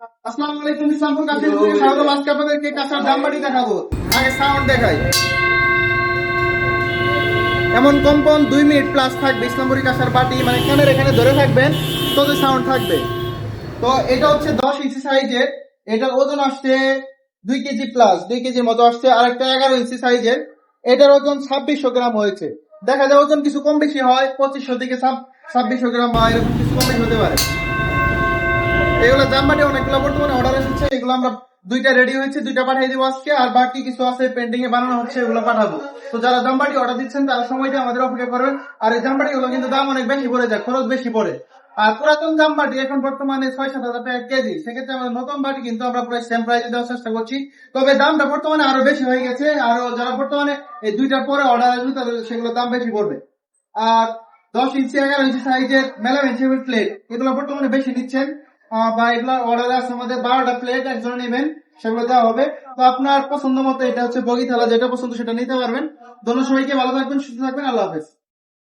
আসসালামু আলাইকুম ইসলামপুর কাছে স্বাগত। আজকে আপনাদেরকে কাঁচার দামবাড়ি দেখাবো। আগে সাউন্ড দেখাই। এমন কম্পাউন্ড দুই মিনিট প্লাস থাকবে ইসলামপুরি বাটি মানে কানের এখানে ধরে থাকবেন তোদের সাউন্ড থাকবে। তো এটা হচ্ছে দশ ইঞ্চি সাইজের এটার ওজন আসছে দুই কেজি প্লাস দুই কেজির মতো আসছে। আর একটা এগারো ইঞ্চি সাইজের এটার ওজন ছাব্বিশশো গ্রাম হয়েছে। দেখা যায় ওজন কিছু কম বেশি হয় পঁচিশশো থেকে ছাব্বিশশো গ্রাম বা এরকম কিছু কম বেশি হতে পারে। এগুলো জামবাটি অনেকগুলো বর্তমানে অর্ডার এসেছে এগুলো আমরা দুইটা রেডি হয়েছে, দুইটা পাঠিয়ে দিব আজকে, আর বাকি কিছু আছে পেন্টিং এ বানানো হচ্ছে, এগুলো পাঠাবো। তো যারা জামবাটি অর্ডার দিচ্ছেন, তারা সময়টা আমাদের অপেক্ষা করবেন। আর এই জামবাটি গুলো কিন্তু দাম অনেক বেশি পড়ে যায়, খরচ বেশি পড়ে। আর পুরাতন জামবাটি এখন বর্তমানে ছয় সাত হাজার টাকা কেজি, সেক্ষেত্রে আমাদের নতুন বাটি কিন্তু আমরা প্রায় সেম প্রাইসে দেওয়ার চেষ্টা করছি। তবে দামটা বর্তমানে আরও বেশি হয়ে গেছে, আর যারা বর্তমানে এই দুইটার পরে অর্ডার আসবে, তাদের সেগুলো দাম বেশি পড়বে। আর দশ ইঞ্চি, এগারো ইঞ্চি সাইজের মেলা ভেজিটেবল প্লেট এগুলো বর্তমানে বেশি নিচ্ছেন। বারোটা প্লেট একজন নেবেন, সেগুলো দেওয়া হবে। তো আপনার পছন্দ মতো এটা হচ্ছে বগি থালা যেটা পছন্দ সেটা নিতে পারবেন। দোনো সবাইকে, ভালো থাকবেন, সুস্থ থাকবেন, আল্লাহ হাফেজ।